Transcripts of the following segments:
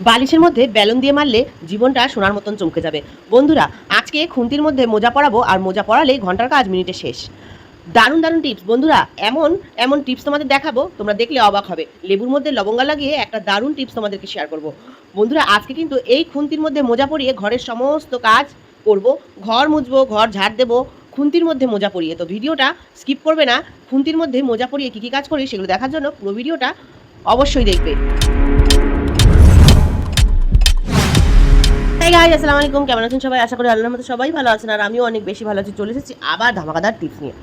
বালিশের মধ্যে ব্যালন দিয়ে মারলে জীবনটা সোনার মতন চমকে যাবে। বন্ধুরা, আজকে খুন্তির মধ্যে মোজা পরাবো আর মোজা পরালেই ঘণ্টার কাজ মিনিটে শেষ। দারুণ দারুণ টিপস বন্ধুরা, এমন এমন টিপস তোমাদের দেখাবো, তোমরা দেখলে অবাক হবে। লেবুর মধ্যে লবঙ্গা লাগিয়ে একটা দারুণ টিপস তোমাদেরকে শেয়ার করব। বন্ধুরা, আজকে কিন্তু এই খুন্তির মধ্যে মোজা পরিয়ে ঘরের সমস্ত কাজ করব। ঘর মুছবো, ঘর ঝাড় দেবো, খুন্তির মধ্যে মোজা পরিয়ে। তো ভিডিওটা স্কিপ করবে না। খুন্তির মধ্যে মোজা পরিয়ে কী কী কাজ করি সেগুলো দেখার জন্য পুরো ভিডিওটা অবশ্যই দেখবে। হাই গাইজ আসসালামু আলাইকুম কেমন আছেন সবাই? আশা করি আল্লাহর মতো সবাই ভালো আছেন আর আমিও অনেক বেশি ভালো আছি। চলে এসেছি আবার ধামাকাদার টিপস নিয়ে।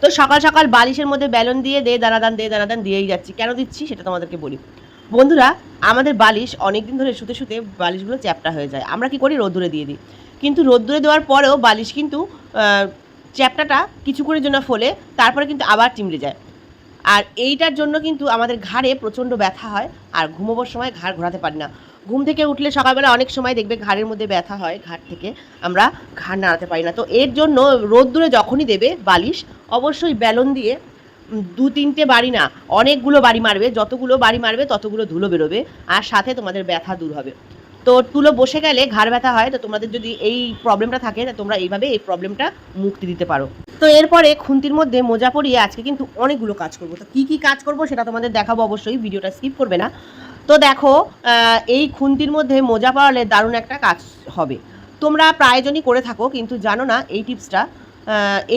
তো সকাল সকাল বালিশের মধ্যে ব্যালন দিয়ে দে দানাদান দে দানাদান দিয়েই যাচ্ছি। কেন দিচ্ছি সেটা তোমাদেরকে বলি। বন্ধুরা, আমাদের বালিশ অনেক দিন ধরে শুতে শুতে বালিশগুলো চ্যাপটা হয়ে যায়। আমরা কি করি? রোদ্দুরে দিয়ে দিই। কিন্তু রোদ্দুরে দেওয়ার পরেও বালিশ কিন্তু চ্যাপটাটা কিছুক্ষণের জন্য ফলে, তারপরে কিন্তু আবার চিমড়ে যায়। আর এইটার জন্য কিন্তু আমাদের ঘাড়ে প্রচণ্ড ব্যথা হয়। আর ঘুমোবার সময় ঘাড় ঘোরাতে পারি না। ঘুম থেকে উঠলে সকালবেলা অনেক সময় দেখবে ঘাড়ের মধ্যে ব্যথা হয়, ঘাট থেকে আমরা ঘাড় নাড়াতে পারি না। তো এর জন্য রোদ্দুরে যখনই দেবে বালিশ, অবশ্যই ব্যালন দিয়ে দু তিনটে বাড়ি না, অনেকগুলো বাড়ি মারবে, যতগুলো বাড়ি মারবে ততগুলো ধুলো বেরোবে আর সাথে তোমাদের ব্যথা দূর হবে। তো তুলো বসে গেলে ঘাড় ব্যথা হয়, তো তোমাদের যদি এই প্রবলেমটা থাকে, তা তোমরা এইভাবে এই প্রবলেমটা মুক্তি দিতে পারো। তো এরপরে খুন্তির মধ্যে মোজা পরিয়ে আজকে কিন্তু অনেকগুলো কাজ করব। তো কী কী কাজ করব সেটা তোমাদের দেখাবো অবশ্যই, ভিডিওটা স্কিপ করবে না। তো দেখো এই খুন্তির মধ্যে মোজা পরালে দারুণ একটা কাজ হবে। তোমরা প্রায়জনই করে থাকো, কিন্তু জানো না এই টিপসটা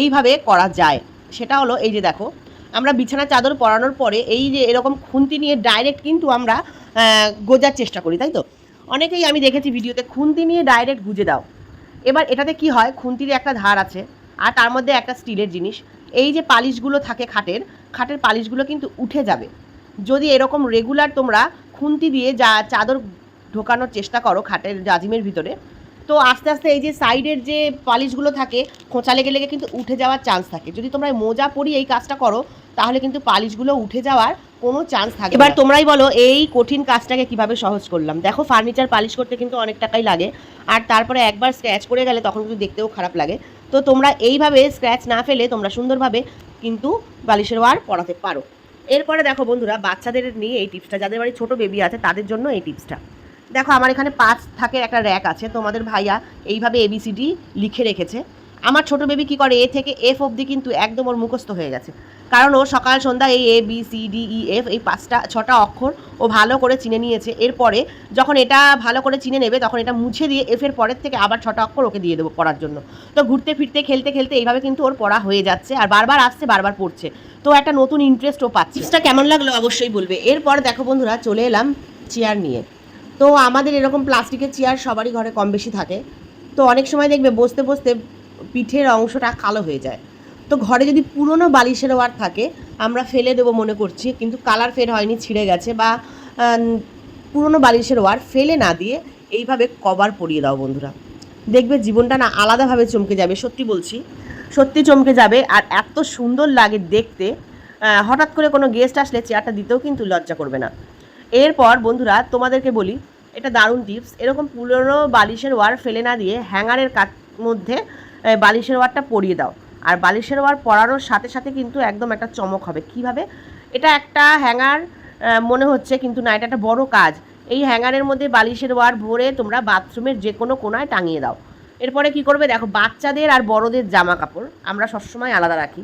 এইভাবে করা যায়। সেটা হলো এই যে দেখো, আমরা বিছানা চাদর পরানোর পরে এই যে এরকম খুন্তি নিয়ে ডাইরেক্ট কিন্তু আমরা গোজার চেষ্টা করি, তাই তো? অনেকেই আমি দেখেছি ভিডিওতে খুন্তি নিয়ে ডাইরেক্ট গুজে দাও। এবার এটাতে কি হয়? খুন্তির একটা ধার আছে, আর তার মধ্যে একটা স্টিলের জিনিস। এই যে পালিশগুলো থাকে খাটের খাটের পালিশগুলো কিন্তু উঠে যাবে। যদি এরকম রেগুলার তোমরা খুন্তি দিয়ে যা চাদর ঢোকানোর চেষ্টা করো খাটের জাজিমের ভিতরে, তো আস্তে আস্তে এই যে সাইডের যে পালিশগুলো থাকে, খোঁচা লেগে লেগে কিন্তু উঠে যাওয়ার চান্স থাকে। যদি তোমরা মোজা পরি এই কাজটা করো, তাহলে কিন্তু পালিশগুলো উঠে যাওয়ার কোনো চান্স থাকে এবার তোমরাই বলো, এই কঠিন কাজটাকে কীভাবে সহজ করলাম? দেখো ফার্নিচার পালিশ করতে কিন্তু অনেক টাকাই লাগে, আর তারপরে একবার স্ক্র্যাচ করে গেলে তখন কিন্তু দেখতেও খারাপ লাগে। তো তোমরা এইভাবে স্ক্র্যাচ না ফেলে তোমরা সুন্দরভাবে কিন্তু বালিশের ওয়ার পরাতে পারো। এরপরে দেখো বন্ধুরা, বাচ্চাদের নিয়ে এই টিপসটা যাদের বাড়ি ছোটো বেবি আছে, তাদের জন্য এই টিপসটা দেখো, আমার এখানে পাঁচ থাকে, একটা র্যাক আছে। তোমাদের ভাইয়া এইভাবে এবিসিডি লিখে রেখেছে। আমার ছোট বেবি কি করে? এ থেকে এফ অবধি কিন্তু একদম ওর মুখস্থ হয়ে গেছে। কারণ ও সকাল, সন্ধ্যা এই A B C D E F এই পাঁচটা, ছটা অক্ষর ও ভালো করে চিনে নিয়েছে। এরপরে যখন এটা ভালো করে চিনে নেবে, তখন এটা মুছে দিয়ে এফের পরের থেকে আবার ছটা অক্ষর ওকে দিয়ে দেবো পড়ার জন্য। তো ঘুরতে, ফিরতে, খেলতে খেলতে এইভাবে কিন্তু ওর পড়া হয়ে যাচ্ছে আর বারবার আসছে, বারবার পড়ছে। তো একটা নতুন ইন্টারেস্ট ও পাচ্ছে। এটা কেমন লাগল অবশ্যই বলবে। এরপর দেখো বন্ধুরা, চলে এলাম চেয়ার নিয়ে। তো আমাদের এরকম প্লাস্টিকের চেয়ার সবারই ঘরে কম বেশি থাকে। তো অনেক সময় দেখবে বসতে বসতে পিঠের অংশটা কালো হয়ে যায়। তো ঘরে যদি পুরনো বালিশের ওয়ার থাকে, আমরা ফেলে দেবো মনে করছি, কিন্তু কালার ফের হয়নি, ছিঁড়ে গেছে বা পুরনো বালিশের ওয়ার ফেলে না দিয়ে এইভাবে কভার পরিয়ে দাও বন্ধুরা। দেখবে জীবনটা না আলাদাভাবে চমকে যাবে, সত্যি বলছি। সত্যি চমকে যাবে আর এত সুন্দর লাগে দেখতে। হঠাৎ করে কোনো গেস্ট আসলে চেয়ারটা দিতেও কিন্তু লজ্জা করবে না। এরপর বন্ধুরা, তোমাদেরকে বলি, এটা দারুণ টিপস এরকম পুরনো বালিশের ওয়ার ফেলে না দিয়ে হ্যাঙ্গারের মধ্যে বালিশের ওয়ারটা পরিয়ে দাও। আর বালিশের ওয়ার পরানোর সাথে সাথে কিন্তু একদম একটা চমক হবে। কীভাবে? এটা একটা হ্যাঙ্গার মনে হচ্ছে কিন্তু না, এটা একটা বড় কাজ। এই হ্যাঙ্গারের মধ্যে বালিশের ওয়ার ভরে তোমরা বাথরুমের যে কোনো কোনায় টাঙিয়ে দাও। এরপরে কি করবে? দেখো, বাচ্চাদের আর বড়দের জামা কাপড় আমরা সবসময় আলাদা রাখি।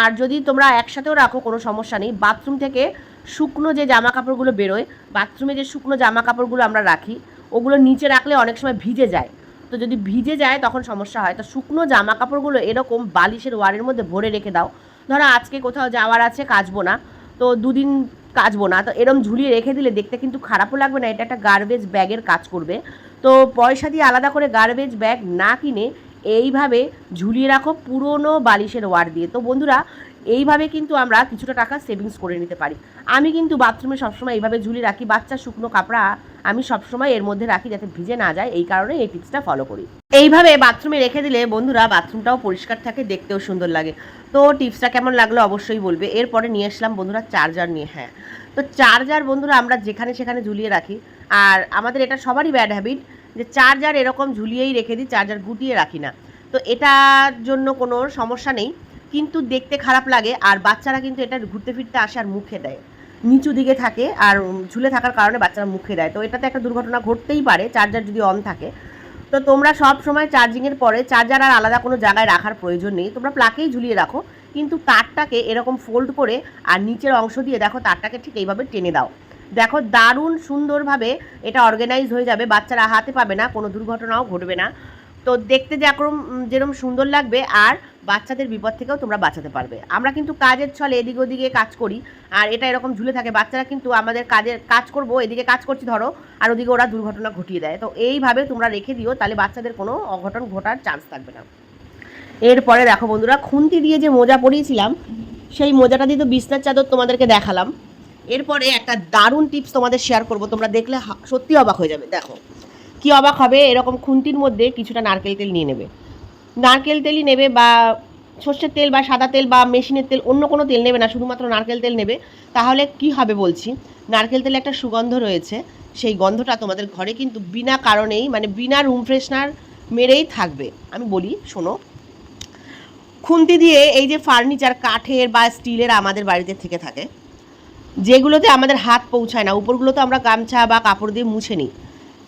আর যদি তোমরা একসাথেও রাখো, কোনো সমস্যা নেই। বাথরুম থেকে শুকনো যে জামা কাপড়গুলো বেরোয়, বাথরুমে যে শুকনো জামা কাপড়গুলো আমরা রাখি, ওগুলো নিচে রাখলে অনেক সময় ভিজে যায়। তো যদি ভিজে যায় তখন সমস্যা হয়। তো শুকনো জামা কাপড়গুলো এরকম বালিশের ওয়ারের মধ্যে ভরে রেখে দাও। ধরো আজকে কোথাও যাওয়ার আছে, কাচবো না। তো দুদিন কাচবো না। তো এরম ঝুলিয়ে রেখে দিলে দেখতে কিন্তু খারাপও লাগবে না। এটা একটা গার্বেজ ব্যাগের কাজ করবে। তো পয়সা দিয়ে আলাদা করে গার্বেজ ব্যাগ না কিনে এইভাবে ঝুলিয়ে রাখো পুরনো বালিশের ওয়ার দিয়ে। তো বন্ধুরা, এইভাবে কিন্তু আমরা কিছুটা টাকা সেভিংস করে নিতে পারি। আমি কিন্তু বাথরুমে সবসময় এইভাবে ঝুলিয়ে রাখি। বাচ্চা শুকনো কাপড়া আমি সবসময় এর মধ্যে রাখি যাতে ভিজে না যায়, এই কারণে এই টিপসটা ফলো করি। এইভাবে বাথরুমে রেখে দিলে বন্ধুরা বাথরুমটাও পরিষ্কার থাকে, দেখতেও সুন্দর লাগে। তো টিপসটা কেমন লাগল অবশ্যই বলবে। এরপরে নিয়ে আসলাম বন্ধুরা চার্জার নিয়ে হ্যাঁ। তো চার্জার বন্ধুরা আমরা যেখানে সেখানে ঝুলিয়ে রাখি। আর আমাদের এটা সবারই ব্যাড হ্যাবিট যে চার্জার এরকম ঝুলিয়েই রেখে দিই চার্জার গুটিয়ে রাখি না। তো এটার জন্য কোনো সমস্যা নেই। কিন্তু দেখতে খারাপ লাগে আর বাচ্চারা কিন্তু এটা ঘুরতে ফিরতে আসে আর মুখে দেয়। নিচু দিকে থাকে আর ঝুলে থাকার কারণে বাচ্চারা মুখে দেয় তো এটাতে একটা দুর্ঘটনা ঘটতেই পারে, চার্জার যদি অন থাকে। তো তোমরা সব সময় চার্জিংয়ের পরে চার্জার আর আলাদা কোনো জায়গায় রাখার প্রয়োজন নেই। তোমরা প্লাকেই ঝুলিয়ে রাখো, কিন্তু তারটাকে এরকম ফোল্ড করে আর নিচের অংশ দিয়ে দেখো তারটাকে ঠিক এইভাবে টেনে দাও। দেখো দারুণ সুন্দরভাবে এটা অর্গানাইজ হয়ে যাবে, বাচ্চারা হাতে পাবে না, কোনো দুর্ঘটনাও ঘটবে না। তো দেখতে যেরকম যেরকম সুন্দর লাগবে আর বাচ্চাদের বিপদ থেকেও তোমরা বাঁচাতে পারবে। আমরা কিন্তু কাজের ছলে এদিক ওদিকে কাজ করি, আর এটা এরকম ঝুলে থাকে। বাচ্চারা কিন্তু আমাদের কাজের, কাজ করব, এদিকে কাজ করছি ধরো, আর ওদিকে ওরা দুর্ঘটনা ঘটিয়ে দেয়। তো এইভাবে তোমরা রেখে দিও, তাহলে বাচ্চাদের কোনো অঘটন ঘটার চান্স থাকবে না। এরপরে দেখো বন্ধুরা, খুন্তি দিয়ে যে মোজা পরিয়েছিলাম, সেই মোজাটা দিয়ে তো বিছনার চাদর তোমাদেরকে দেখালাম। এরপরে একটা দারুণ টিপস তোমাদের শেয়ার করব, তোমরা দেখলে সত্যি অবাক হয়ে যাবে। দেখো, কি অবাক হবে? এরকম খুন্তির মধ্যে কিছুটা নারকেল তেল নিয়ে নেবে। নারকেল তেলই নেবে বা সর্ষের তেল বা সাদা তেল বা মেশিনের তেল, অন্য কোনো তেল নেবে না, শুধুমাত্র নারকেল তেল নেবে। তাহলে কি হবে বলছি? নারকেল তেলে একটা সুগন্ধ রয়েছে, সেই গন্ধটা তোমাদের ঘরে কিন্তু বিনা কারণেই মানে বিনা রুম ফ্রেশনার মেরেই থাকবে। আমি বলি, শোনো, খুন্তি দিয়ে এই যে ফার্নিচার কাঠের বা স্টিলের আমাদের বাড়িতে থেকে থাকে, যেগুলোতে আমাদের হাত পৌঁছায় না, উপরগুলোতে আমরা গামছা বা কাপড় দিয়ে মুছে নিই।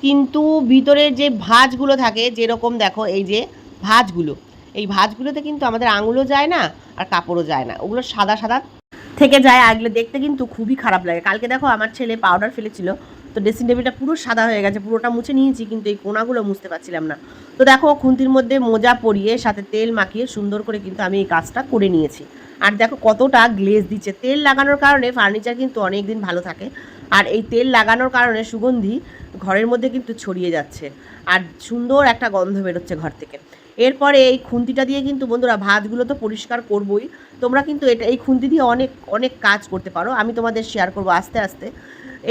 কিন্তু ভিতরের যে ভাঁজগুলো থাকে, যেরকম দেখো, এই যে ভাঁজগুলো। এই ভাঁজগুলোতে কিন্তু আমাদের আঙুলও যায় না, আর কাপড়ও যায় না। ওগুলো সাদা সাদা থেকে যায়, আর এগুলো দেখতে কিন্তু খুবই খারাপ লাগে। কালকে দেখো আমার ছেলে পাউডার ফেলেছিল, তো ড্রেসিং টেবিলটা পুরো সাদা হয়ে গেছে, পুরোটা মুছে নিয়েছি, কিন্তু এই কোনাগুলো মুছতে পারছিলাম না। তো দেখো খুন্তির মধ্যে মোজা পরিয়ে, সাথে তেল মাখিয়ে সুন্দর করে কিন্তু আমি এই কাজটা করে নিয়েছি। আর দেখো কতটা গ্লেজ দিচ্ছে। তেল লাগানোর কারণে ফার্নিচার কিন্তু অনেক দিন ভালো থাকে। আর এই তেল লাগানোর কারণে সুগন্ধি ঘরের মধ্যে কিন্তু ছড়িয়ে যাচ্ছে। আর সুন্দর একটা গন্ধ বেরোচ্ছে ঘর থেকে। এরপরে এই খুন্তিটা দিয়ে কিন্তু বন্ধুরা ভাতগুলো তো পরিষ্কার করবই। তোমরা কিন্তু এটা, এই খুন্তি দিয়ে অনেক অনেক কাজ করতে পারো। আমি তোমাদের শেয়ার করব আস্তে আস্তে।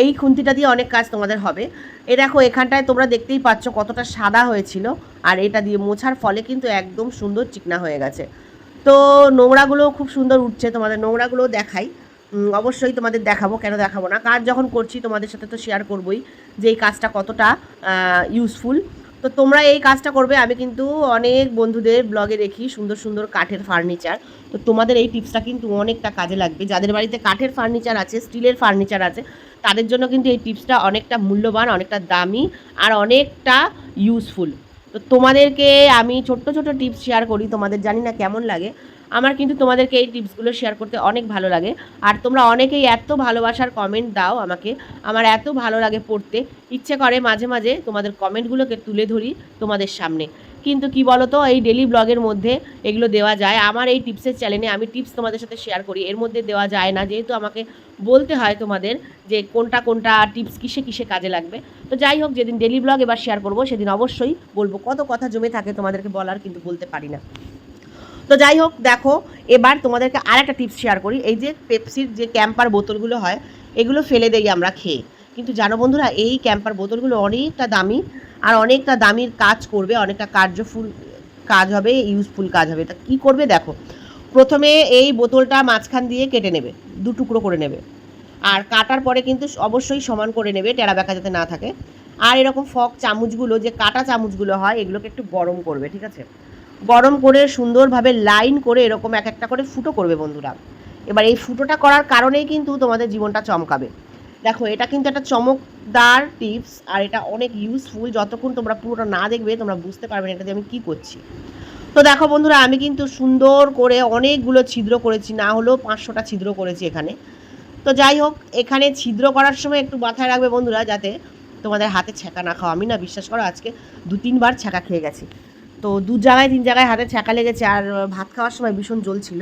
এই খুন্তিটা দিয়ে অনেক কাজ তোমাদের হবে। এ দেখো, এখানটায় তোমরা দেখতেই পাচ্ছ কতটা সাদা হয়েছিল। আর এটা দিয়ে মোছার ফলে কিন্তু একদম সুন্দর চিকনা হয়ে গেছে। তো নোংরাগুলো খুব সুন্দর উঠছে তোমাদের, নোংরাগুলো দেখাই। অবশ্যই তোমাদের দেখাবো, কেন দেখাবো না। কাজ যখন করছি তোমাদের সাথে তো শেয়ার করবোই যে এই কাজটা কতটা ইউজফুল তো তোমরা এই কাজটা করবে, আমি কিন্তু অনেক বন্ধুদের ব্লগে দেখি সুন্দর সুন্দর কাঠের ফার্নিচার তো তোমাদের এই টিপসটা কিন্তু অনেকটা কাজে লাগবে। যাদের বাড়িতে কাঠের ফার্নিচার আছে, স্টিলের ফার্নিচার আছে, তাদের জন্য কিন্তু এই টিপসটা অনেকটা মূল্যবান, অনেকটা দামি আর অনেকটা ইউজফুল তো তোমাদেরকে আমি ছোট্ট ছোট টিপস শেয়ার করি, তোমাদের জানি না কেমন লাগে। আমার কিন্তু তোমাদেরকে এই টিপসগুলো শেয়ার করতে অনেক ভালো লাগে। আর তোমরা অনেকেই এত ভালোবাসার কমেন্ট দাও আমাকে। আমার এত ভালো লাগে পড়তে। ইচ্ছে করে মাঝে মাঝে তোমাদের কমেন্টগুলোকে তুলে ধরি তোমাদের সামনে। কিন্তু কি বলো তো এই ডেলি ব্লগের মধ্যে এগুলো দেওয়া যায়। আমার এই টিপসের চ্যানেলে আমি টিপস তোমাদের সাথে শেয়ার করি। এর মধ্যে দেওয়া যায় না। যেহেতু আমাকে বলতে হয় তোমাদের যে কোনটা কোনটা টিপস কিসে কিসে কাজে লাগবে। তো যাই হোক, যেদিন ডেলি ব্লগ এবার শেয়ার করব, সেদিন অবশ্যই বলব। কত কথা জমে থাকে তোমাদেরকে বলার কিন্তু বলতে পারি না। তো যাই হোক, দেখো, এবার তোমাদেরকে আর একটা টিপস শেয়ার করি। এই যে পেপসির যে ক্যাম্পার বোতলগুলো হয়, এগুলো ফেলে দেই আমরা খেয়ে। কিন্তু জানো বন্ধুরা, এই ক্যাম্পার বোতলগুলো অনেকটা দামি আর অনেকটা দামির কাজ করবে, অনেকটা কার্যফুল কাজ হবে ইউজফুল কাজ হবে। তা কী করবে দেখো, প্রথমে এই বোতলটা মাঝখান দিয়ে কেটে নেবে, দু টুকরো করে নেবে। আর কাটার পরে কিন্তু অবশ্যই সমান করে নেবে, টেরা বেঁকা যাতে না থাকে। আর এরকম ফক চামচগুলো, যে কাটা চামচগুলো হয়, এগুলোকে একটু গরম করবে, ঠিক আছে? গরম করে সুন্দরভাবে লাইন করে এরকম এক একটা করে ফুটো করবে বন্ধুরা। এবার এই ফুটোটা করার কারণেই কিন্তু তোমাদের জীবনটা চমকাবে। দেখো, এটা কিন্তু একটা চমকদার টিপস আর এটা অনেক ইউজফুল যতক্ষণ তোমরা পুরোটা না দেখবে, তোমরা বুঝতে পারবে না এটা দিয়ে আমি কী করছি। তো দেখো বন্ধুরা, আমি কিন্তু সুন্দর করে অনেকগুলো ছিদ্র করেছি, না হলেও পাঁচশোটা ছিদ্র করেছি এখানে। তো যাই হোক, এখানে ছিদ্র করার সময় একটু মাথায় রাখবে বন্ধুরা, যাতে তোমাদের হাতে ছ্যাঁকা না খাও আমি না বিশ্বাস করো, আজকে দু তিনবার ছ্যাঁকা খেয়ে গেছি। তো দু জায়গায়, তিন জায়গায় হাতে ছ্যাঁকা লেগেছে আর ভাত খাওয়ার সময় ভীষণ জ্বলছিল।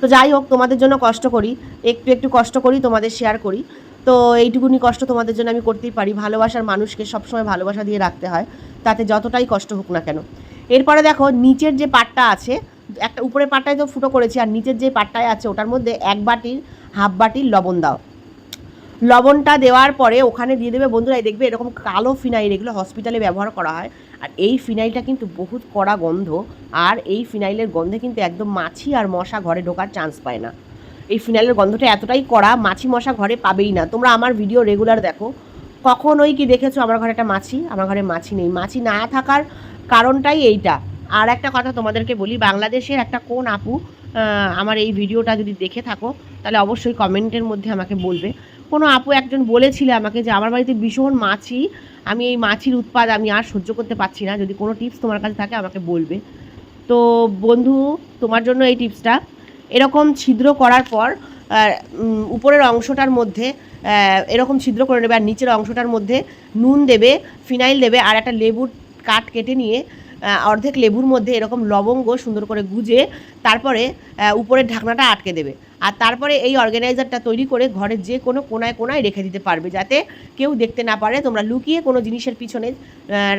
তো যাই হোক, তোমাদের জন্য কষ্ট করি, একটু একটু কষ্ট করি, তোমাদের শেয়ার করি। তো এইটুকুনি কষ্ট তোমাদের জন্য আমি করতেই পারি। ভালোবাসার মানুষকে সবসময় ভালোবাসা দিয়ে রাখতে হয়, তাতে যতটাই কষ্ট হোক না কেন। এরপরে দেখো, নিচের যে পাটটা আছে, একটা উপরের পাটটায় তো ফুটো করেছি, আর নিচের যে পাটটায় আছে, ওটার মধ্যে এক বাটির, হাফ বাটির লবণ দাও। লবণটা দেওয়ার পরে ওখানে দিয়ে দেবে। বন্ধুরা দেখবে এরকম কালো ফিনাইল এগুলো হসপিটালে ব্যবহার করা হয়। আর এই ফিনাইলটা কিন্তু বহুত কড়া গন্ধ। আর এই ফিনাইলের গন্ধে কিন্তু একদম মাছি আর মশা ঘরে ঢোকার চান্স পায় না। এই ফিনাইলের গন্ধটা এতটাই কড়া, মাছি মশা ঘরে পাবেই না। তোমরা আমার ভিডিও রেগুলার দেখো। কখনোই কি দেখেছ আমার ঘরে একটা মাছি? আমার ঘরে মাছি নেই। মাছি না থাকার কারণটাই এইটা। আর একটা কথা তোমাদেরকে বলি, বাংলাদেশের একটা কোন আপু আমার এই ভিডিওটা যদি দেখে থাকো, তাহলে অবশ্যই কমেন্টের মধ্যে আমাকে বলবে। কোনো আপু একজন বলেছিলে আমাকে যে, আমার বাড়িতে ভীষণ মাছি, আমি এই মাছির উৎপাদ আমি আর সহ্য করতে পারছি না। যদি কোনো টিপস তোমার কাছে থাকে, আমাকে বলবে। তো বন্ধু, তোমার জন্য এই টিপসটা এরকম ছিদ্র করার পর উপরের অংশটার মধ্যে এরকম ছিদ্র করে নেবে আর নিচের অংশটার মধ্যে নুন দেবে, ফিনাইল দেবে আর একটা লেবুর কাঠ কেটে নিয়ে অর্ধেক লেবুর মধ্যে এরকম লবঙ্গ সুন্দর করে গুজে, তারপরে উপরের ঢাকনাটা আটকে দেবে। আর তারপরে এই অর্গানাইজারটা তৈরি করে ঘরের যে কোনো কোনায় কোনায় রেখে দিতে পারবে, যাতে কেউ দেখতে না পারে, তোমরা লুকিয়ে কোনো জিনিসের পিছনে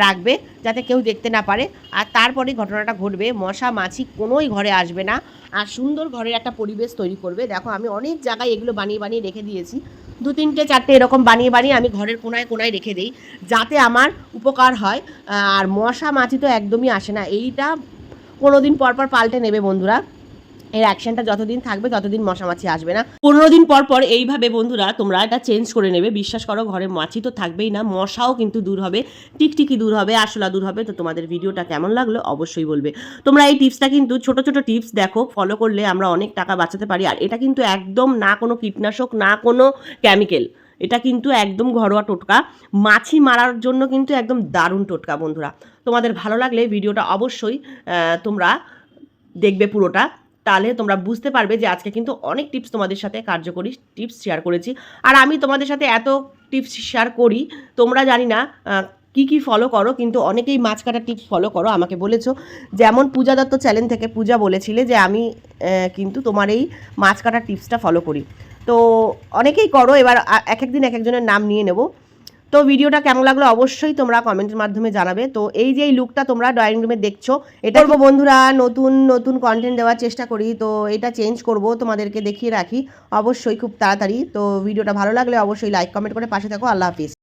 রাখবে, যাতে কেউ দেখতে না পারে। আর তারপরে ঘটনাটা ঘটবে, মশা মাছি কোনোই ঘরে আসবে না। আর সুন্দর ঘরের একটা পরিবেশ তৈরি করবে। দেখো, আমি অনেক জায়গায় এগুলো বানিয়ে বানিয়ে রেখে দিয়েছি। দু তিনটে চারটে এরকম বানিয়ে বানিয়ে আমি ঘরের কোনায় কোনায় রেখে দিই, যাতে আমার উপকার হয়। আর মশা মাছি তো একদমই আসে না। এইটা কোনো দিন পর পর পাল্টে নেবে বন্ধুরা। এর অ্যাকশনটা যতদিন থাকবে, ততদিন মশা মাছি আসবে না। পনেরো দিন পর পর এইভাবে বন্ধুরা তোমরা এটা চেঞ্জ করে নেবে। বিশ্বাস করো, ঘরে মাছি তো থাকবেই না, মশাও কিন্তু দূর হবে, টিকটিকি দূর হবে, আরশোলা দূর হবে। তো তোমাদের ভিডিওটা কেমন লাগল অবশ্যই বলবে। তোমরা এই টিপসটা কিন্তু ছোট ছোট টিপস দেখো ফলো করলে আমরা অনেক টাকা বাঁচাতে পারি। আর এটা কিন্তু একদম না কোনো কীটনাশক, না কোনো কেমিক্যাল এটা কিন্তু একদম ঘরোয়া টোটকা। মাছি মারার জন্য কিন্তু একদম দারুণ টোটকা বন্ধুরা। তোমাদের ভালো লাগলে ভিডিওটা অবশ্যই তোমরা দেখবে পুরোটা। তাহলে তোমরা বুঝতে পারবে যে আজকে কিন্তু অনেক টিপস তোমাদের সাথে কার্যকরী টিপস শেয়ার করেছি। আর আমি তোমাদের সাথে এত টিপস শেয়ার করি, তোমরা জানি না কি কি ফলো করো, কিন্তু অনেকেই মাছ কাটা টিপস ফলো করো, আমাকে বলেছ। যেমন পূজা দত্ত চ্যানেল থেকে পূজা বলেছিলে যে আমি কিন্তু তোমার এই মাছ কাটা টিপসটা ফলো করি। তো অনেকেই করো, এবার এক একদিন এক একজনের নাম নিয়ে নেব। তো ভিডিওটা কেমন লাগল অবশ্যই তোমরা কমেন্টের মাধ্যমে জানাবে। তো এই যে এই লুকটা তোমরা ড্রয়িং রুমে দেখছ এটা করব। বন্ধুরা নতুন নতুন কন্টেন্ট দেওয়ার চেষ্টা করি। তো এটা চেঞ্জ করব তোমাদেরকে দেখিয়ে রাখি। অবশ্যই খুব তাড়াতাড়ি। তো ভিডিওটা ভালো লাগলে অবশ্যই লাইক কমেন্ট করে পাশে থাকো। আল্লাহ হাফিজ।